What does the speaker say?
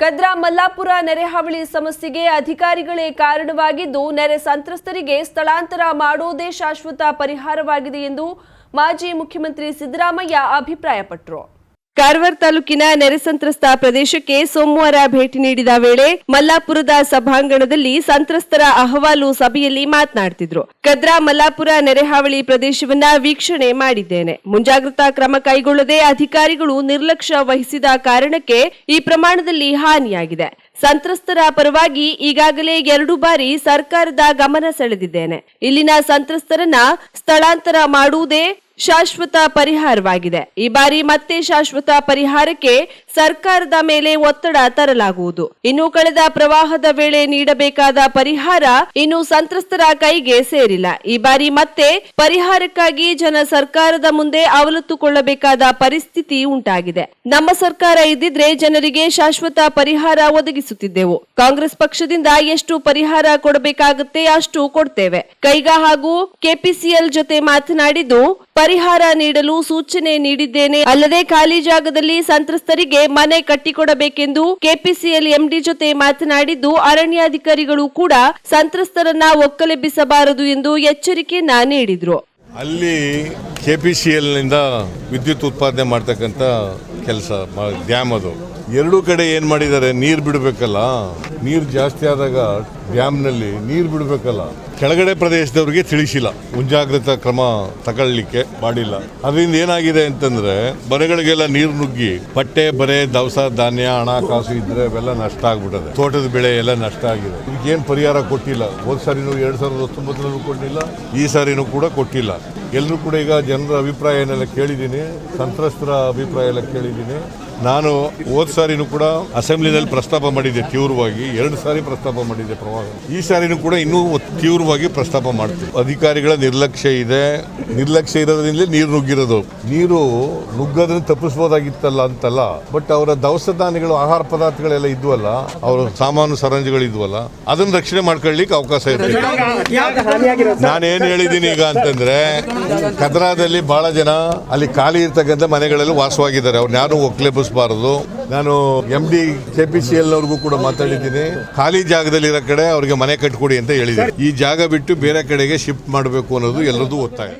ಕದ್ರಾ ಮಲ್ಲಾಪುರ ನೆರೆ ಹಾವಳಿ ಸಮಸ್ಯೆಗೆ ಅಧಿಕಾರಿಗಳೇ ಕಾರಣವಾಗಿದ್ದು, ನೆರೆ ಸಂತ್ರಸ್ತರಿಗೆ ಸ್ಥಳಾಂತರ ಮಾಡೋದೇ ಶಾಶ್ವತ ಪರಿಹಾರವಾಗಿದೆ ಎಂದು ಮಾಜಿ ಮುಖ್ಯಮಂತ್ರಿ ಸಿದ್ದರಾಮಯ್ಯ ಅಭಿಪ್ರಾಯಪಟ್ಟರು. ಕಾರವಾರ ತಾಲೂಕಿನ ನೆರೆ ಸಂತ್ರಸ್ತ ಪ್ರದೇಶಕ್ಕೆ ಸೋಮವಾರ ಭೇಟಿ ನೀಡಿದ ವೇಳೆ ಮಲ್ಲಾಪುರದ ಸಭಾಂಗಣದಲ್ಲಿ ಸಂತ್ರಸ್ತರ ಅಹವಾಲು ಸಭೆಯಲ್ಲಿ ಮಾತನಾಡುತ್ತಿದ್ರು ಕದ್ರಾ ಮಲ್ಲಾಪುರ ನೆರೆಹಾವಳಿ ಪ್ರದೇಶವನ್ನ ವೀಕ್ಷಣೆ ಮಾಡಿದ್ದೇನೆ. ಮುಂಜಾಗ್ರತಾ ಕ್ರಮ ಕೈಗೊಳ್ಳದೆ ಅಧಿಕಾರಿಗಳು ನಿರ್ಲಕ್ಷ್ಯ ವಹಿಸಿದ ಕಾರಣಕ್ಕೆ ಈ ಪ್ರಮಾಣದಲ್ಲಿ ಹಾನಿಯಾಗಿದೆ. ಸಂತ್ರಸ್ತರ ಪರವಾಗಿ ಈಗಾಗಲೇ ಎರಡು ಬಾರಿ ಸರ್ಕಾರದ ಗಮನ ಸೆಳೆದಿದ್ದೇನೆ. ಇಲ್ಲಿನ ಸಂತ್ರಸ್ತರನ್ನ ಸ್ಥಳಾಂತರ ಮಾಡುವುದೇ ಶಾಶ್ವತ ಪರಿಹಾರವಾಗಿದೆ. ಈ ಬಾರಿ ಮತ್ತೆ ಶಾಶ್ವತ ಪರಿಹಾರಕ್ಕೆ ಸರ್ಕಾರದ ಮೇಲೆ ಒತ್ತಡ ತರಲಾಗುವುದು. ಇನ್ನು ಕಳೆದ ಪ್ರವಾಹದ ವೇಳೆ ನೀಡಬೇಕಾದ ಪರಿಹಾರ ಇನ್ನು ಸಂತ್ರಸ್ತರ ಕೈಗೆ ಸೇರಿಲ್ಲ. ಈ ಬಾರಿ ಮತ್ತೆ ಪರಿಹಾರಕ್ಕಾಗಿ ಜನ ಸರ್ಕಾರದ ಮುಂದೆ ಅವಲತ್ತುಕೊಳ್ಳಬೇಕಾದ ಪರಿಸ್ಥಿತಿ ಉಂಟಾಗಿದೆ. ನಮ್ಮ ಸರ್ಕಾರ ಇದ್ದಿದ್ರೆ ಜನರಿಗೆ ಶಾಶ್ವತ ಪರಿಹಾರ ಒದಗಿಸುತ್ತಿದ್ದೆವು. ಕಾಂಗ್ರೆಸ್ ಪಕ್ಷದಿಂದ ಎಷ್ಟು ಪರಿಹಾರ ಕೊಡಬೇಕಾಗುತ್ತೆ ಅಷ್ಟು ಕೊಡ್ತೇವೆ. ಕೈಗ ಹಾಗೂ ಕೆಪಿಸಿಎಲ್ ಜೊತೆ ಮಾತನಾಡಿದ್ದು ಪರಿಹಾರ ನೀಡಲು ಸೂಚನೆ ನೀಡಿದ್ದೇನೆ. ಅಲ್ಲದೆ ಖಾಲಿ ಜಾಗದಲ್ಲಿ ಸಂತ್ರಸ್ತರಿಗೆ ಮನೆ ಕಟ್ಟಿಕೊಡಬೇಕೆಂದು ಕೆಪಿಸಿಎಲ್ ಎಂಡಿ ಜೊತೆ ಮಾತನಾಡಿದ್ದು, ಅರಣ್ಯಾಧಿಕಾರಿಗಳು ಕೂಡ ಸಂತ್ರಸ್ತರನ್ನ ಒಕ್ಕಲೆಬ್ಬಿಸಬಾರದು ಎಂದು ಎಚ್ಚರಿಕೆಯನ್ನ ನೀಡಿದ್ರು. ಅಲ್ಲಿ ಕೆಪಿಸಿಎಲ್ನಿಂದ ವಿದ್ಯುತ್ ಉತ್ಪಾದನೆ ಮಾಡ್ತಕ್ಕಂಥ ಕೆಲಸ ಡ್ಯಾಮ್ ಅದು. ಎರಡೂ ಕಡೆ ಏನು ಮಾಡಿದ್ದಾರೆ? ನೀರು ಬಿಡಬೇಕಲ್ಲ? ನೀರು ಜಾಸ್ತಿ ಆದಾಗ ಡ್ಯಾಮ್ನಲ್ಲಿ ನೀರು ಬಿಡಬೇಕಲ್ಲ? ಕೆಳಗಡೆ ಪ್ರದೇಶದವ್ರಿಗೆ ತಿಳಿಸಿಲ್ಲ. ಮುಂಜಾಗ್ರತಾ ಕ್ರಮ ತಗೊಳ್ಳಿಕ್ಕೆ ಮಾಡಿಲ್ಲ. ಅದರಿಂದ ಏನಾಗಿದೆ ಅಂತಂದ್ರೆ, ಬರೆಗಳಿಗೆಲ್ಲ ನೀರು ನುಗ್ಗಿ ಬಟ್ಟೆ, ಬರೆ, ದವಸ, ಧಾನ್ಯ, ಹಣ, ಕಾಸು ಇದ್ರೆ ಅವೆಲ್ಲ ನಷ್ಟ ಆಗ್ಬಿಟ್ಟದೆ ತೋಟದ ಬೆಳೆ ಎಲ್ಲ ನಷ್ಟ ಆಗಿದೆ. ಇದಕ್ಕೇನು ಪರಿಹಾರ ಕೊಟ್ಟಿಲ್ಲ? ಹೋದ್ ಸಾರಿನೂ ಎರಡ್ ಸಾವಿರದ ಹತ್ತೊಂಬತ್ತರಲ್ಲೂ ಕೊಟ್ಟಿಲ್ಲ ಈ ಸಾರಿನೂ ಕೂಡ ಕೊಟ್ಟಿಲ್ಲ. ಎಲ್ಲರೂ ಕೂಡ ಈಗ ಜನರ ಅಭಿಪ್ರಾಯ ಏನೆಲ್ಲ ಕೇಳಿದ್ದೀನಿ, ಸಂತ್ರಸ್ತರ ಅಭಿಪ್ರಾಯ ಎಲ್ಲ ಕೇಳಿದ್ದೀನಿ. ನಾನು ಹೋದ ಸಾರಿನೂ ಕೂಡ ಅಸೆಂಬ್ಲಿನಲ್ಲಿ ಪ್ರಸ್ತಾಪ ಮಾಡಿದ್ದೆ ತೀವ್ರವಾಗಿ, ಎರಡು ಸಾರಿ ಪ್ರಸ್ತಾಪ ಮಾಡಿದ್ದೆ ಪ್ರವಾಹ. ಈ ಸಾರಿನೂ ಕೂಡ ಇನ್ನೂ ತೀವ್ರವಾಗಿ ಪ್ರಸ್ತಾಪ ಮಾಡ್ತೀವಿ ಅಧಿಕಾರಿಗಳ ನಿರ್ಲಕ್ಷ್ಯ ಇದೆ ನಿರ್ಲಕ್ಷ್ಯ ಇರೋದ್ರಿಂದ ನೀರು ನುಗ್ಗಿರೋದು. ನೀರು ನುಗ್ಗೋದ್ರಿಂದ ತಪ್ಪಿಸ್ಬೋದಾಗಿತ್ತಲ್ಲ ಅಂತಲ್ಲ ಬಟ್ ಅವರ ದವಸ ಧಾನ್ಯಗಳು ಆಹಾರ ಪದಾರ್ಥಗಳೆಲ್ಲ ಇದ್ವಲ್ಲ, ಅವರ ಸಾಮಾನು ಸರಂಜುಗಳು ಇದ್ವಲ್ಲ, ಅದನ್ನ ರಕ್ಷಣೆ ಮಾಡ್ಕೊಳ್ಳಿಕ್ಕೆ ಅವಕಾಶ ಇದೆ ನಾನೇನು ಹೇಳಿದ್ದೀನಿ ಈಗ ಅಂತಂದ್ರೆ, ಕದ್ರಾದಲ್ಲಿ ಬಹಳ ಜನ ಅಲ್ಲಿ ಖಾಲಿ ಇರ್ತಕ್ಕಂಥ ಮನೆಗಳಲ್ಲಿ ವಾಸವಾಗಿದ್ದಾರೆ. ಅವ್ರು ಯಾರು ಒಕ್ಲೆಬ್ಬಿಸಬಾರದು ನಾನು M D K P C L ಅವ್ರಿಗೂ ಕೂಡ ಮಾತಾಡಿದ್ದೀನಿ. ಖಾಲಿ ಜಾಗದಲ್ಲಿರೋ ಕಡೆ ಅವ್ರಿಗೆ ಮನೆ ಕಟ್ಕೊಡಿ ಅಂತ ಹೇಳಿದೆ ಈ ಜಾಗ ಬಿಟ್ಟು ಬೇರೆ ಕಡೆಗೆ ಶಿಫ್ಟ್ ಮಾಡಬೇಕು ಅನ್ನೋದು ಎಲ್ಲರದು ಒತ್ತಾಯ.